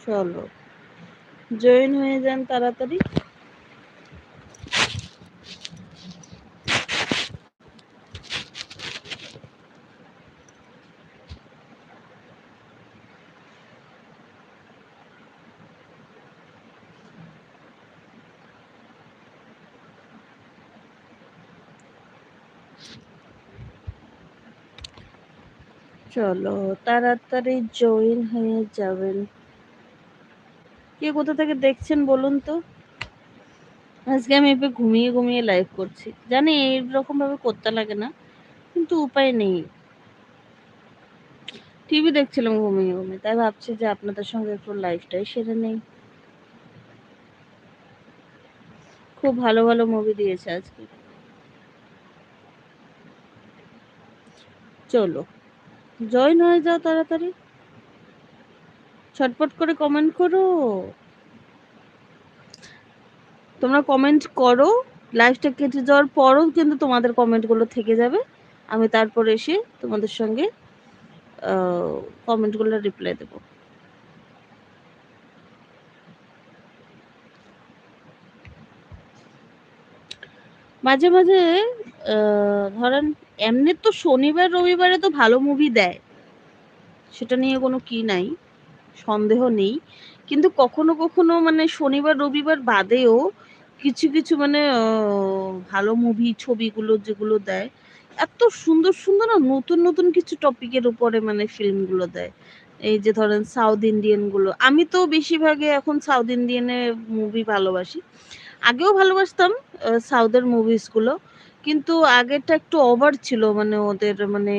চলো। জয়েন হয়ে যান তাড়াতাড়ি। চলো তাড়াতাড়ি জয়েন হয়ে যাবেন। কে কোথা থেকে দেখছেন বলুন তো? আজকে আমি এবার ঘুমিয়ে ঘুমিয়ে লাইভ করছি। জানি এইরকম ভাবে করতে লাগে না, কিন্তু উপায় নেই। টিভি দেখছিলাম ঘুমিয়ে ঘুমিয়ে, তাই ভাবছি যে আপনাদের সঙ্গে একটু লাইভটাই সেরে নেই। খুব ভালো ভালো মুভি দিয়েছে আজকে। চলো জয়েন হয়ে যাও তাড়াতাড়ি। ছটপট করে কমেন্ট করো। তোমরা কমেন্ট করো। লাইভটা কেটে যাওয়ার পরও কিন্তু তোমাদের কমেন্টগুলো থেকে যাবে। আমি তারপর এসে তোমাদের সঙ্গে কমেন্টগুলো রিপ্লাই দেবো। মাঝে মাঝে ধরেন এমনি তো শনিবার, রবিবারে তো ভালো মুভি দেয়। সেটা নিয়ে কোনো কি নাই, সন্দেহ নেই। কিন্তু কখনো কখনো মানে শনিবার, রবিবার বাদেও কিছু কিছু মানে ভালো মুভি ছবিগুলো যেগুলো দেয়, এত সুন্দর সুন্দর না নতুন নতুন কিছু টপিকের উপরে মানে ফিল্মগুলো দেয়। এই যে ধরেন সাউথ ইন্ডিয়ানগুলো, আমি তো বেশিরভাগে এখন সাউথ ইন্ডিয়ানের মুভি ভালোবাসি। আগেও ভালোবাসতাম সাউথের মুভিসগুলো কিন্তু আগেরটা একটু ওভার ছিল মানে ওদের মানে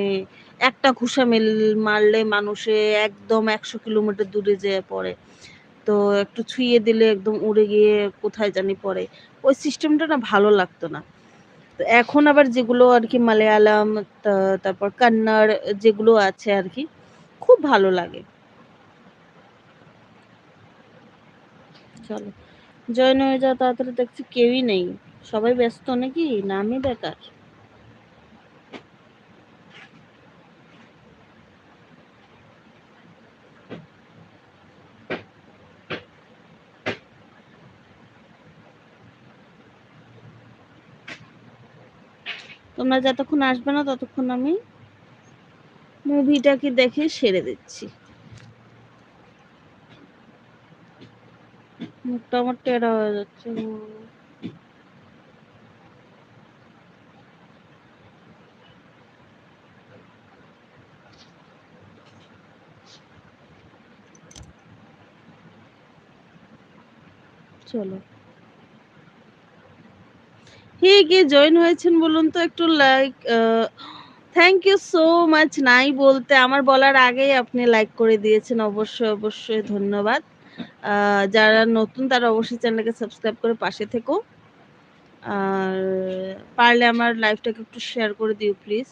একটা ঘুষা মেল মারলে মানুষে একদম একশো কিলোমিটার দূরে যেয়ে পড়ে। তো একটু ছুঁয়ে দিলে একদম উড়ে গিয়ে কোথায় জানি পড়ে। ওই সিস্টেমটা না ভালো লাগতো না। তো এখন আবার যেগুলো আর কি মালায়ালাম তারপর কন্নড় যেগুলো আছে আর কি, খুব ভালো লাগে। চলো। জয়েন হয়ে যাও তাড়াতাড়ি দেখছি কেউই নেই। সবাই ব্যস্ত নাকি? নামই বেকার। তোমরা যতক্ষণ আসবে না ততক্ষণ আমি মুভিটাকে দেখে সেরে দিচ্ছি। মুখটা আমার টেরা হয়ে যাচ্ছে চলো। কে জয়েন হয়েছেন বলুন তো একটু like thank you so much নাই বলতে। আমার বলার আগেই আপনি লাইক করে দিয়েছেন। অবশ্যই অবশ্যই ধন্যবাদ। যারা নতুন তারা অবশ্যই চ্যানেলকে সাবস্ক্রাইব করে পাশে থেকো। আর পারলে আমার লাইফটাকে একটু শেয়ার করে দিও প্লিজ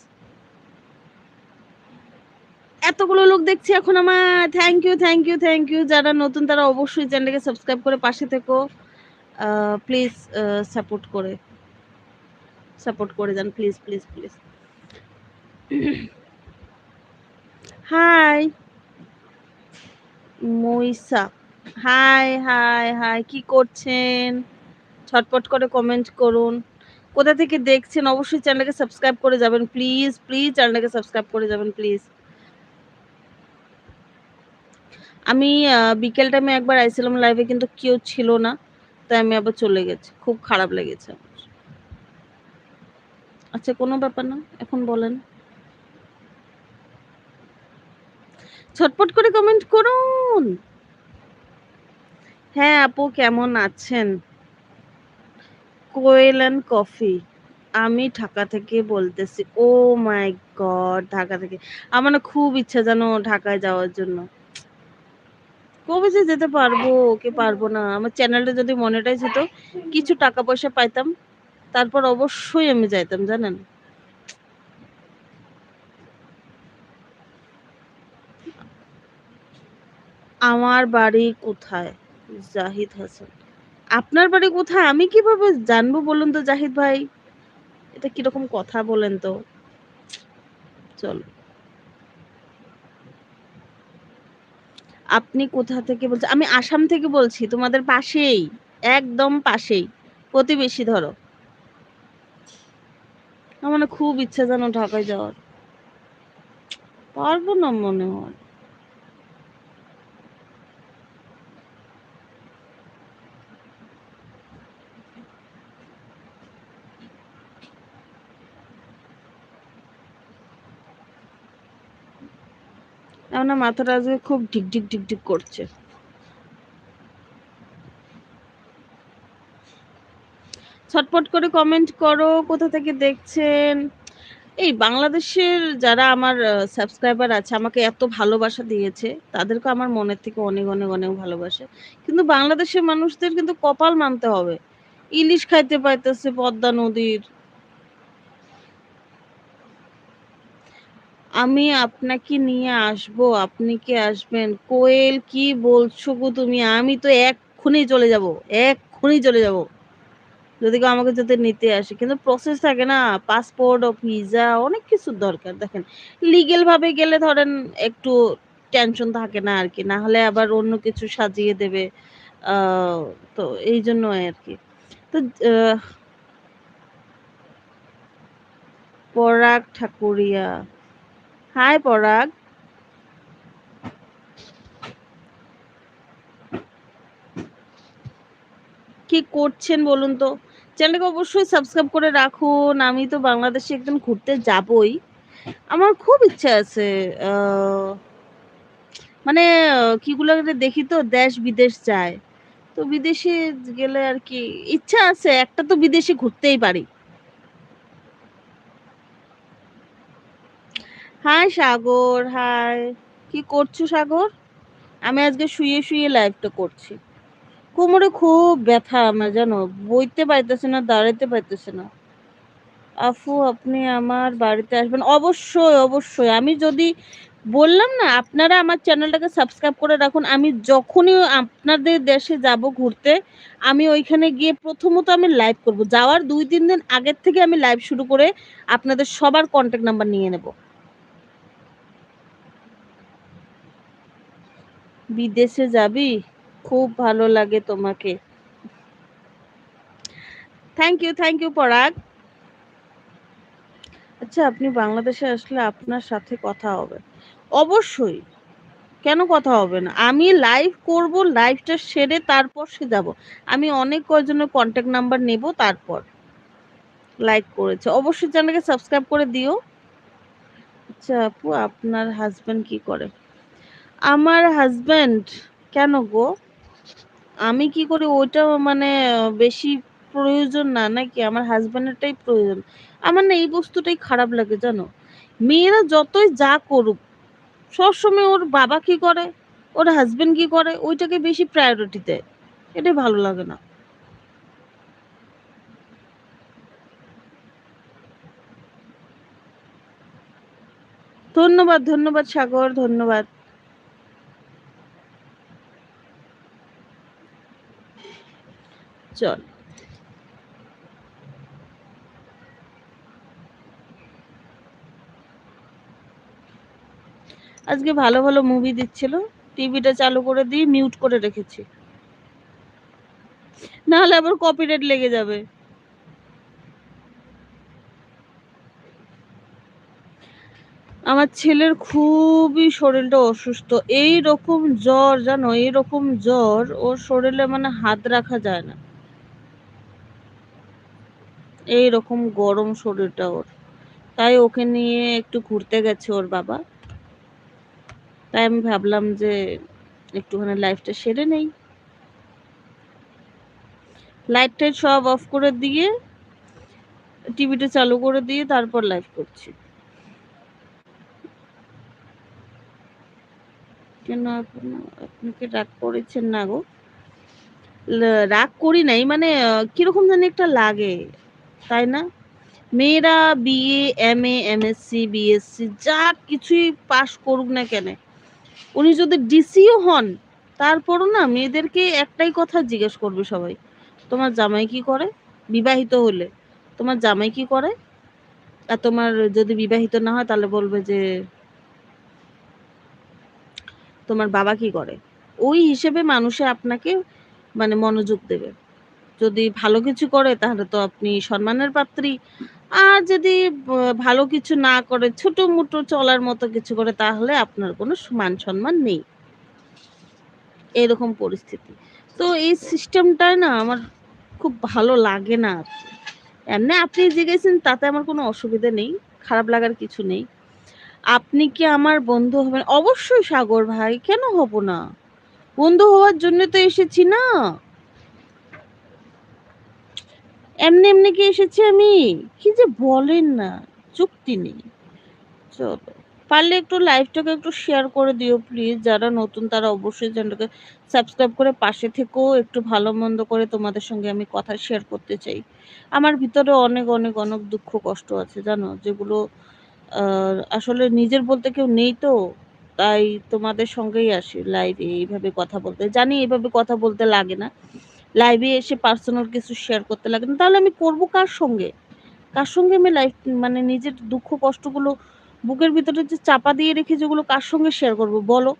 এতগুলো লোক দেখছি এখন আমার। Thank you thank you thank you যারা নতুন তারা অবশ্যই চ্যানেলকে সাবস্ক্রাইব করে পাশে থেকো। প্লিজ সাপোর্ট করে। সাপোর্ট করে যান please please please hi Moisa hi hi hi কি করছেন? ছটপট করে কমেন্ট করুন। কোথা থেকে দেখছেন? অবশ্যই চ্যানেলকে সাবস্ক্রাইব করে যাবেন প্লিজ প্লিজ চ্যানেলকে সাবস্ক্রাইব করে যাবেন প্লিজ আমি বিকেল টাইমে একবার আইছিলাম লাইভে কিন্তু কেউ ছিল না, তাই আমি আবার চলে গেছি। খুব খারাপ লেগেছে আচ্ছা কোনো ব্যাপার না, এখন বলেন। ছটপট করে কমেন্ট করুন। হ্যাঁ আপু, কেমন আছেন? কোয়েল অ্যান্ড কফি, আমি ঢাকা থেকে বলতেছি। ও মাই গড, ঢাকা থেকে। আমার না খুব ইচ্ছা জানো ঢাকায় যাওয়ার জন্য। কবে যে যেতে পারব কে পারব না। আমার চ্যানেলটা যদি মনিটাইজ হতো, কিছু টাকা পয়সা পাইতাম। তারপর অবশ্যই আমি যাইতাম, জানেন? আমার বাড়ি কোথায়? জাহিদ হাসান। আপনার বাড়ি কোথায়? আমি কীভাবে জানব বলুন তো, জাহিদ ভাই? এটা কীরকম কথা বলেন তো? চলো। আপনি কোথা থেকে বলছেন আমি আসাম থেকে বলছি, তোমাদের পাশেই, একদম পাশেই, প্রতিবেশী ধরো। আমার খুব ইচ্ছা যেন ঢাকায় যাওয়ার। পারব না মনে হয়। আমার মাথাটা আজকে খুব ঢিক ঢিক ঢিক ঢিক করছে। ছটপট করে কমেন্ট করো, কোথা থেকে দেখছেন? এই বাংলাদেশের যারা আমার সাবস্ক্রাইবার আছে, আমাকে এত ভালোবাসা দিয়েছে, তাদেরকে আমার মনের থেকে অনেক অনেক অনেক ভালোবাসে। কিন্তু বাংলাদেশের মানুষদের কিন্তু কপাল মানতে হবে। ইলিশ খাইতে পাইতেছে পদ্মা নদীর। আমি আপনাকে নিয়ে আসব, আপনি কি আসবেন? কোয়েল, কি বলছো গো তুমি? আমি তো এক্ষুনি চলে যাব, এক্ষুনি চলে যাব। যদি কেউ আমাকে যাতে নিতে আসে। কিন্তু প্রসেস থাকে না পাসপোর্ট ও ভিসা অনেক কিছুর দরকার, দেখেন। লিগেল ভাবে গেলে ধরেন একটু টেনশন থাকে না আর কি না হলে আবার অন্য কিছু সাজিয়ে দেবে তো এই জন্য আর কি তো পরাগ ঠাকুরিয়া। হাই পরাগ। কি করছেন বলুন তো? চ্যানেলকে অবশ্যই সাবস্ক্রাইব করে রাখুন। আমি তো বাংলাদেশে একদিন ঘুরতে যাবই। আমার খুব ইচ্ছা আছে মানে কিগুলো দেখি তো, দেশ বিদেশ যায়। তো বিদেশে গেলে আর কি, ইচ্ছা আছে, একটা তো বিদেশে ঘুরতেই পারি। Hi Sagar, hi. কি করছ সাগর? আমি আজকে শুয়ে শুয়ে লাইভটা করছি। কোমরে খুব ব্যথা আমার, জানো? বইতে পাইতেছে না, দাঁড়াইতে পাইতেছে না। আফু, আপনি আমার বাড়িতে আসবেন। অবশ্যই অবশ্যই। আমি যদি বললাম না, আপনারা আমার চ্যানেলটাকে সাবস্ক্রাইব করে রাখুন। আমি যখনই আপনাদের দেশে যাব ঘুরতে, আমি ওইখানে গিয়ে প্রথমত আমি লাইভ করব। যাওয়ার দুই, তিন দিন আগের থেকে আমি লাইভ শুরু করে আপনাদের সবার কন্ট্যাক্ট নাম্বার নিয়ে নেব। বিদেশে যাবি? খুব ভালো লাগে তোমাকে। থ্যাংক ইউ থ্যাংক ইউ পরাগ। আচ্ছা আপনি বাংলাদেশে আসলে আপনার সাথে কথা হবে। অবশ্যই। কেন কথা হবে না? আমি লাইভ করব লাইভটা সেরে তারপর সে যাব। আমি অনেক কয়জনের কন্ট্যাক্ট নাম্বার নেব, তারপর লাইক করেছে। অবশ্যই চ্যানেলকে সাবস্ক্রাইব করে দিও। আচ্ছা আপু, আপনার হাজব্যান্ড কি করে? আমার হাজব্যান্ড কেন গো? আমি কি করি, ওইটা মানে বেশি প্রয়োজন না, নাকি আমার হাজব্যান্ডেরটাই প্রয়োজন? আমার না এই বস্তুটাই খারাপ লাগে, জানো? মেয়েরা যতই যা করুক, সবসময় ওর বাবা কি করে, ওর হাজবেন্ড কি করে, ওইটাকে বেশি প্রায়োরিটি দেয়। এটাই ভালো লাগে না। ধন্যবাদ ধন্যবাদ সাগর, ধন্যবাদ। চল আজকে ভালো ভালো মুভি দিচ্ছিল। টিভিটা চালু করে দিয়ে মিউট করে রেখেছি। নাহলে আবার কপিরাইট লেগে যাবে। আমার ছেলের খুবই শরীরটা অসুস্থ। এই রকম জ্বর, জানো? এই রকম জ্বর, ওর শরীরে মানে হাত রাখা যায় না। এই রকম গরম শরীরটা ওর। তাই ওকে নিয়ে একটু ঘুরতে গেছে ওর বাবা। তাই আমি ভাবলাম যে একটুখানি লাইফটা সেরে নেই। লাইট টাইট সব অফ করে দিয়ে টিভিটা চালু করে দিয়ে তারপর লাইভ করছি। কেন আপনাকে রাগ করেছেন না গো? রাগ করি নাই মানে কীরকম জানি একটা লাগে। তাই না? মেয়েরা BA M A M MSc BSc যা কিছুই পাশ করুক না কেন। উনি যদি ডিসিও হন, তারপরও না মেয়েদেরকে একটাই কথা জিজ্ঞেস করবে সবাই, তোমার জামাই কি করে? বিবাহিত হলে তোমার জামাই কি করে? আর তোমার যদি বিবাহিত না হয়, তাহলে বলবে যে, তোমার বাবা কি করে? ওই হিসেবে মানুষে আপনাকে মানে মনোযোগ দেবে। যদি ভালো কিছু করে, তাহলে তো আপনি সম্মানের পাত্রী আর যদি ভালো কিছু না করে ছোট মোটো চলার মতো কিছু করে, তাহলে আপনার কোনো মান সম্মান নেই। এরকম পরিস্থিতি। তো এই সিস্টেমটায় না আমার খুব ভালো লাগে না আর এমনি আপনি জিজ্ঞেসেন, তাতে আমার কোনো অসুবিধা নেই, খারাপ লাগার কিছু নেই। আপনি কি আমার বন্ধু হবেন? অবশ্যই সাগর ভাই, কেন হব না? বন্ধু হওয়ার জন্য তো এসেছি না। এমনি এমনি কি এসেছি আমি? কি যে বলেন না চুক্তি নেই। চলো, পারলে একটু লাইভটাকে একটু শেয়ার করে দিও প্লিজ যারা নতুন তারা অবশ্যই চ্যানেলটাকে সাবস্ক্রাইব করে পাশে থেকেও একটু ভালো মন্দ করে তোমাদের সঙ্গে আমি কথা শেয়ার করতে চাই। আমার ভিতরে অনেক অনেক অনেক দুঃখ, কষ্ট আছে, জানো? যেগুলো আসলে নিজের বলতে কেউ নেই তো। তাই তোমাদের সঙ্গেই আসি লাইভে এইভাবে কথা বলতে, জানি এইভাবে কথা বলতে লাগে না। লাইভে এসে পার্সোনাল কিছু শেয়ার করতে লাগে না। তাহলে আমি করব কার সঙ্গে? কার সঙ্গে আমি লাইফ মানে নিজের দুঃখ, কষ্টগুলো বুকের ভিতরে যে চাপা দিয়ে রেখে যেগুলো কার সঙ্গে শেয়ার করব? বলো।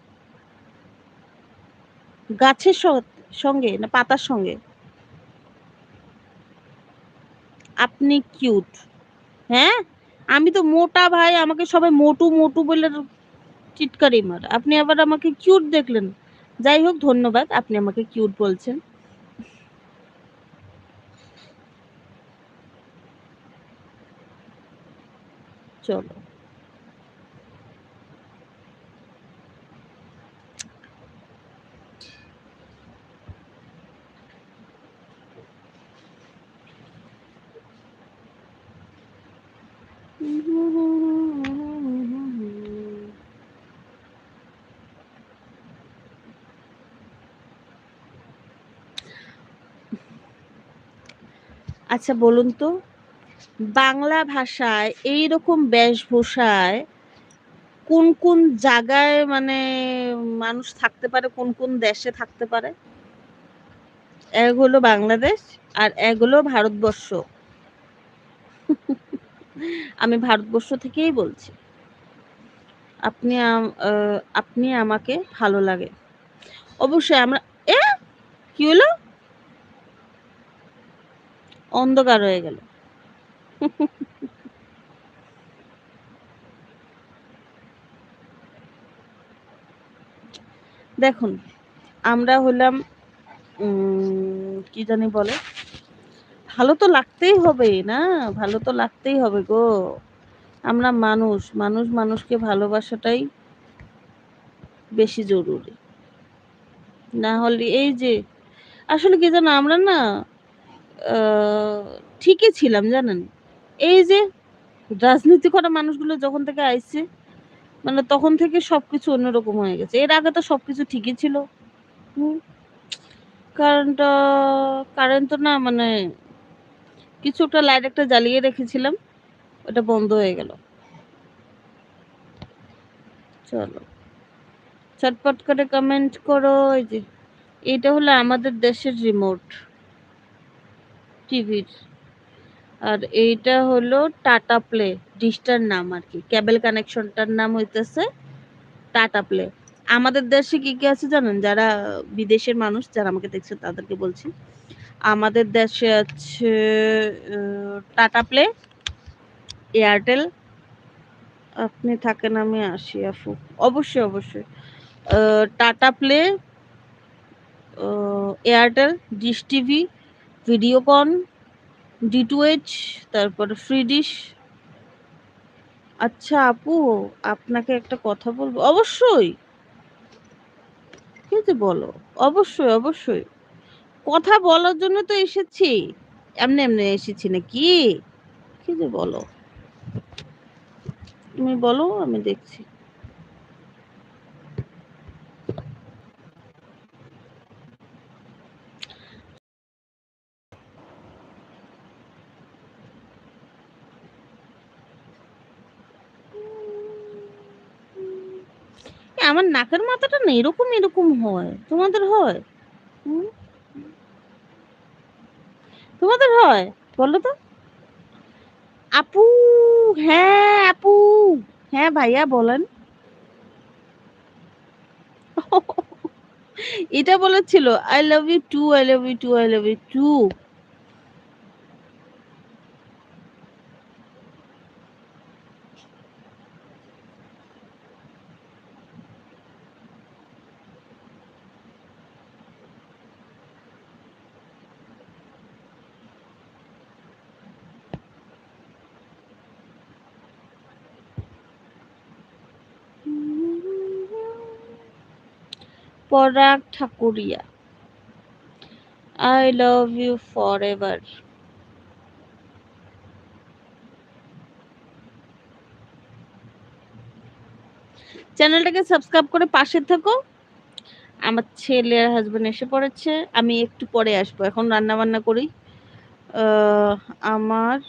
গাছের সঙ্গে না পাতার সঙ্গে? আপনি কিউট হ্যাঁ? আমি তো মোটা ভাই, আমাকে সবাই মোটু মোটু বলে চিৎকারি মার। আপনি আবার আমাকে কিউট দেখলেন। যাই হোক, ধন্যবাদ। আপনি আমাকে কিউট বলছেন। চলো। আচ্ছা বলুন তো। বাংলা ভাষায় এই রকম বেশভূষায় কোন কোন জায়গায় মানে মানুষ থাকতে পারে, কোন কোন দেশে থাকতে পারে? এক হলো বাংলাদেশ আর এক হলো ভারতবর্ষ। আমি ভারতবর্ষ থেকেই বলছি। আপনি আপনি আমাকে ভালো লাগে। অবশ্যই আমরা, এ, কি হলো? অন্ধকার হয়ে গেল। দেখুন, আমরা হলাম কি জানি বলে? ভালো তো লাগতেই হবে, না? ভালো তো লাগতেই হবে গো। আমরা মানুষ মানুষ মানুষকে ভালোবাসাটাই বেশি জরুরি। না হলে এই যে, আসলে কি জানো, আমরা না ঠিকই ছিলাম, জানেন? এই যে রাজনীতি করা মানুষগুলো যখন থেকে আইছে মানে তখন থেকে সবকিছু অন্যরকম হয়ে গেছে। এর আগে তো সবকিছু ঠিকই ছিল। কারেন্ট তো না মানে কিছু একটা লাইট একটা জ্বালিয়ে রেখেছিলাম, ওটা বন্ধ হয়ে গেল। চলো। চটপট করে কমেন্ট করো, এই যে এটা হলো আমাদের দেশের রিমোট টিভির আর এইটা হলো টাটা প্লে, ডিশটার নাম আর কি কেবল কানেকশনটার নাম হইতেছে টাটা প্লে। আমাদের দেশে কি কি আছে জানেন? যারা বিদেশের মানুষ, যারা আমাকে দেখছে তাদেরকে বলছি। আমাদের দেশে আছে টাটা প্লে, এয়ারটেল। আপনি থাকেন, আমি আসি, আফু। অবশ্যই অবশ্যই। Tata play Airtel, dish TV, Videocon D two H তারপরে ফ্রি ডিশ আচ্ছা আপু, আপনাকে একটা কথা বলব। অবশ্যই। কি বলো? অবশ্যই অবশ্যই। কথা বলার জন্য তো এসেছি। এমনি এমনি এসেছি নাকি? কি যে বলো? তুমি বলো, আমি দেখছি। আমার নাকের মাথাটা না এরকম এরকম হয়। তোমাদের হয়? তোমাদের হয়? বলো তো। আপু হ্যাঁ আপু। হ্যাঁ ভাইয়া, বলেন। এটা বলেছিল I love you too I love you too I love you too Parag Thakuria. I love you forever চ্যানেলটাকে সাবস্ক্রাইব করে পাশে থাকো। আমার ছেলে আর হাজবেন্ড এসে পড়েছে। আমি একটু পরে আসব। এখন রান্না বান্না করি আমার,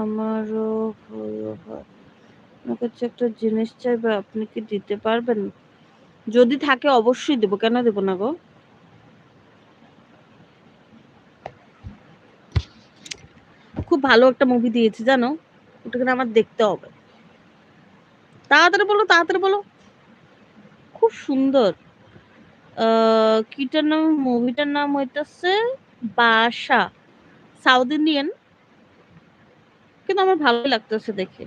আমারও হয়। আপনার কাছে একটা জিনিস চাইবে আপনি কি দিতে পারবেন? যদি থাকে অবশ্যই দেবো। কেন দেবো না গো? খুব ভালো একটা মুভি দিয়েছে, জানো? ওটা কিন্তু আমার দেখতে হবে। তাড়াতাড়ি বলো তাড়াতাড়ি বলো। খুব সুন্দর। কিটার নাম মুভিটার নাম হইতেছে বাসা। সাউথ ইন্ডিয়ান কিন্তু আমার ভালোই লাগতেছে দেখে।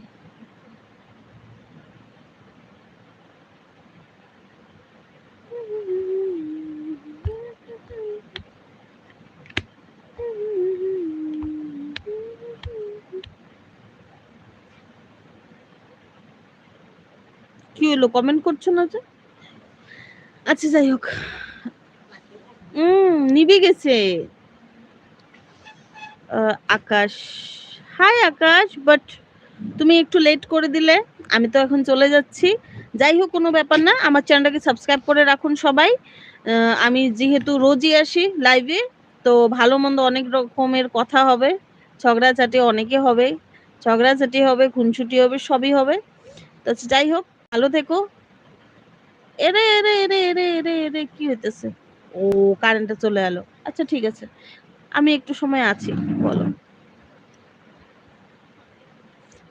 কি হলো? কমেন্ট করছ না যে? আচ্ছা যাই হোক। হুম নিভে গেছে। আকাশ। হাই আকাশ বাট তুমি একটু লেট করে দিলে। আমি তো এখন চলে যাচ্ছি। যাই হোক, কোনো ব্যাপার না। আমার চ্যানেলটাকে সাবস্ক্রাইব করে রাখুন সবাই। আমি যেহেতু রোজই আসি লাইভে তো ভালো মন্দ অনেক রকমের কথা হবে। ঝগড়াঝাটি অনেকে হবে। ঝগড়াঝাটি হবে খুনছুটি হবে, সবই হবে। তো যাই হোক ভালো থেকো। এরে এরে এরে এরে এরে এরে, কি হইতেছে? ও কারেন্টটা চলে এলো। আচ্ছা ঠিক আছে। আমি একটু সময় আছি, বলো।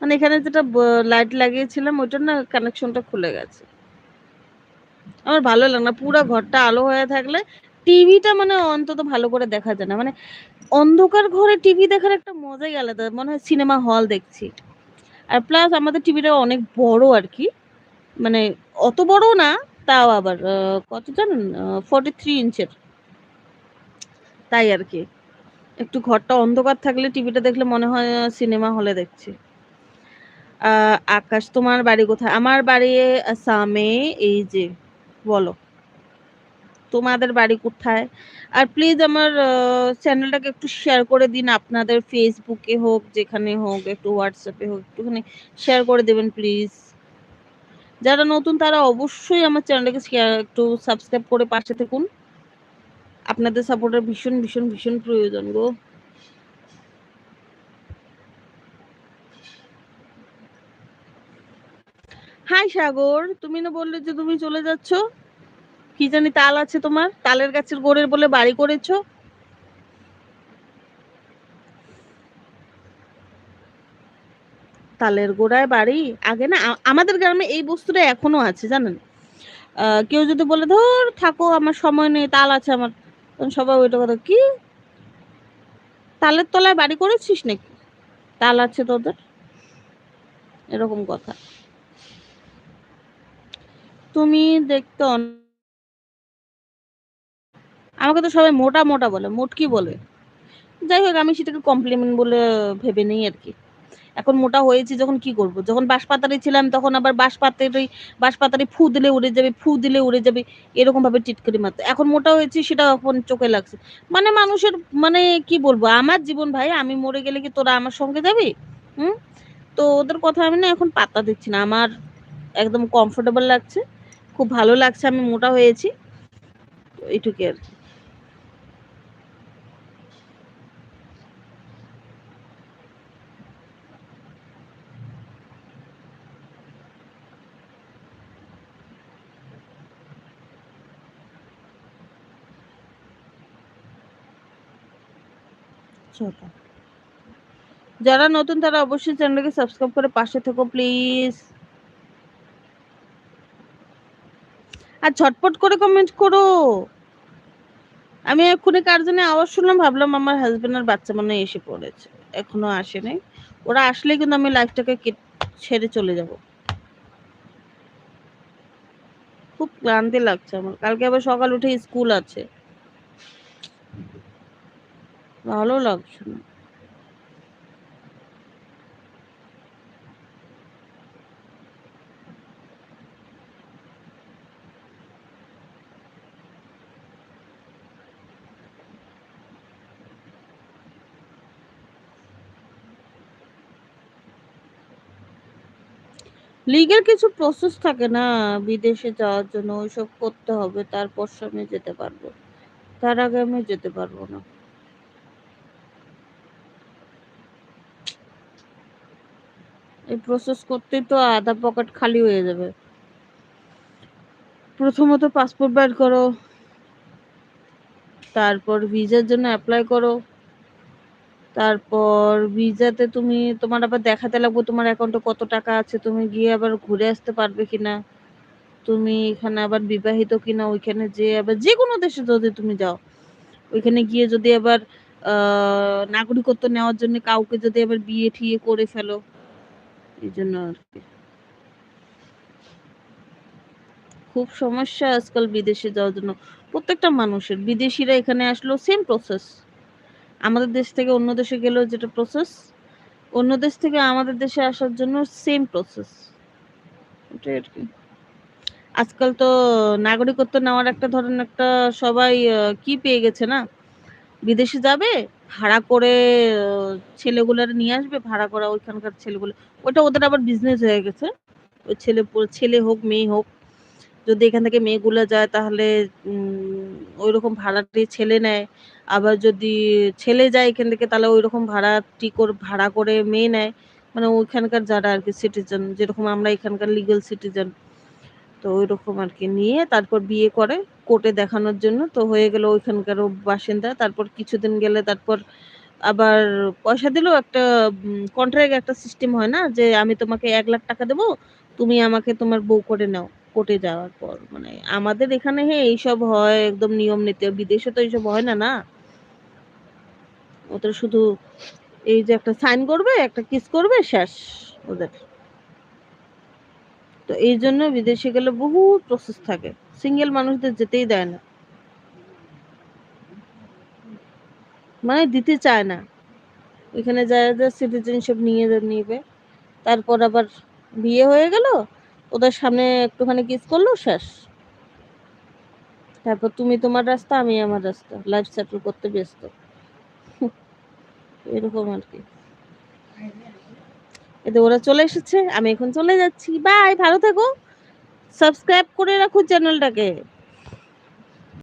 মানে এখানে যেটা লাইট লাগিয়েছিলাম, ওইটার না কানেকশনটা খুলে গেছে। আমার ভালো লাগে না, পুরো ঘরটা আলো হয়ে থাকলে টিভিটা মানে অন্তত ভালো করে দেখা যায় না। মানে অন্ধকার ঘরে টিভি দেখার একটা মজাই আলাদা, মনে হয় সিনেমা হল দেখছি। আর প্লাস আমাদের টিভিটা অনেক বড় আর কি। মানে অত বড় না, তাও আবার কত জানেন ফর্টি থ্রি ইঞ্চের। তাই আর কি। একটু ঘরটা অন্ধকার থাকলে টিভিটা দেখলে মনে হয় সিনেমা হলে দেখছি। আকাশ, তোমার বাড়ি কোথায়? আমার বাড়ি আসামে এই যে, বলো। তোমাদের বাড়ি কোথায়? আর প্লিজ আমার চ্যানেলটাকে একটু শেয়ার করে দিন। আপনাদের ফেসবুকে হোক, যেখানে হোক, একটু হোয়াটসঅ্যাপে হোক, একটুখানি শেয়ার করে দেবেন প্লিজ যারা নতুন, তারা অবশ্যই আমার চ্যানেলটাকে একটু সাবস্ক্রাইব করে পাশে থাকুন। আপনাদের সাপোর্টের ভীষণ ভীষণ ভীষণ প্রয়োজন গো। হাই সাগর। তুমি না বললে যে তুমি চলে যাচ্ছ? কি জানি তাল আছে তোমার? তালের গাছের গোড়ের বলে বাড়ি করেছ? তালের গোড়ায় বাড়ি। আগে না আমাদের গ্রামে এই বস্তুটা এখনও আছে, জানেন? কেউ যদি বলে, ধর, থাকো, আমার সময় নেই, তাল আছে আমার। তখন সবাই ওইটা কথা, কি? তালের তলায় বাড়ি করেছিস নাকি? তাল আছে তোদের? এরকম কথা। তুমি দেখতে আমাকে তো সবাই মোটা মোটা বলে, মোটকি বলে। যাই হোক, আমি সেটাকে কমপ্লিমেন্ট বলে ভেবে নেই আর কি। এখন মোটা হয়েছি, যখন কি করব? যখন বাঁশপাতারি ছিলাম, তখন আবার বাঁশপাতারি বাঁশপাতারি ফু দিলে উড়ে যাবে, ফু দিলে উড়ে যাবে এরকম ভাবে টিটকারি মারতো। এখন মোটা হয়েছি, সেটা এখন চোখে লাগছে। মানে মানুষের মানে কি বলব, আমার জীবন ভাই, আমি মরে গেলে কি তোরা আমার সঙ্গে যাবি? হুম? তো ওদের কথা আমি না এখন পাত্তা দিচ্ছি না। আমার একদম কমফোর্টেবল লাগছে, খুব ভালো লাগছে, আমি মোটা হয়েছি তো এইটুকু আর কি। চলো যারা নতুন, তারা অবশ্যই চ্যানেলকে সাবস্ক্রাইব করে পাশে থেকো প্লিজ আর ঝটপট করে কমেন্ট করো। আমি এক্ষুনি কার জন্য আওয়াজ শুনলাম, ভাবলাম আমার হাজবেন্ড আর বাচ্চা মনে এসে পড়েছে, এখনও আসেনি ওরা আসলে কিন্তু আমি লাইফটাকে ছেড়ে চলে যাব। খুব ক্লান্তি লাগছে আমার। কালকে আবার সকাল উঠে স্কুল আছে। ভালো লাগছে না। লিগেল কিছু প্রসেস থাকে না, বিদেশে যাওয়ার জন্য, ওইসব করতে হবে, তারপর আমি যেতে পারব। তার আগে আমি যেতে পারব না। এই প্রসেস করতেই তো আধা পকেট খালি হয়ে যাবে। প্রথমত পাসপোর্ট বের করো, তারপর ভিসার জন্য অ্যাপ্লাই করো, তারপর ভিসাতে তুমি, তোমার আবার দেখাতে লাগবে তোমার অ্যাকাউন্টে কত টাকা আছে, তুমি গিয়ে আবার ঘুরে আসতে পারবে কিনা, তুমি এখানে আবার বিবাহিত কিনা, ওইখানে যে আবার যে কোনো দেশে যদি তুমি যাও, ওইখানে গিয়ে যদি আবার নাগরিকত্ব নেওয়ার জন্য কাউকে যদি আবার বিয়ে ঠিয়ে করে ফেলো এই জন্য আর কি। খুব সমস্যা আজকাল বিদেশে যাওয়ার জন্য। প্রত্যেকটা মানুষের বিদেশিরা এখানে আসলো সেম প্রসেস আমাদের দেশ থেকে অন্য দেশে গেলেও যেটা প্রসেস অন্য দেশ থেকে আমাদের দেশে আসার জন্য সেম প্রসেস ওটাই আর কি। আজকাল তো নাগরিকত্ব নেওয়ার একটা ধরেন একটা সবাই কি পেয়ে গেছে না? বিদেশে যাবে, ভাড়া করে ছেলেগুলার নিয়ে আসবে, ভাড়া করা ওইখানকার ছেলেগুলো ওটা ওদের আবার বিজনেস হয়ে গেছে। ওই ছেলে ছেলে হোক, মেয়ে হোক, যদি এখান থেকে মেয়েগুলো যায় তাহলে ওই রকম ভাড়াটি ছেলে নেয়। আবার যদি ছেলে যায় এখান থেকে তাহলে ওই রকম ভাড়াটি করে, ভাড়া করে মেয়ে নেয়। মানে ওইখানকার যারা আর কি সিটিজেন যেরকম আমরা এখানকার লিগেল সিটিজেন তো ওই রকম আর কি নিয়ে তারপর বিয়ে করে। কোর্টে দেখানোর জন্য। তো হয়ে গেল ওইখানকারও বাসিন্দা। তারপর কিছুদিন গেলে তারপর আবার পয়সা দিলেও একটা কন্ট্রাক্ট একটা সিস্টেম হয় না যে আমি তোমাকে এক লাখ টাকা দেবো, তুমি আমাকে তোমার বউ করে নাও কোর্টে যাওয়ার পর। মানে আমাদের এখানে হ্যাঁ এইসব হয়, একদম নিয়ম নীতি। বিদেশে তো এইসব হয় না না? ওদের শুধু এই যে একটা সাইন করবে, একটা কিস করবে, শেষ ওদের। তো এই জন্য বিদেশে গেলে বহু প্রসেস থাকে। সিঙ্গেল মানুষদের যেতেই দেয় না। মানে দিতে চায় না। ওইখানে যায় যা সিটিজেনশিপ নিয়ে নিবে, তারপর আবার বিয়ে হয়ে গেল, ওদের সামনে একটুখানি কিস করল, শেষ। তারপর তুমি তোমার রাস্তা, আমি আমার রাস্তা লাইফ সেটেল করতে ব্যস্ত। এরকম আর কি। এতে ওরা চলে এসেছে, আমি এখন চলে যাচ্ছি। বাই ভালো থেকো। সাবস্ক্রাইব করে রাখো চ্যানেলটাকে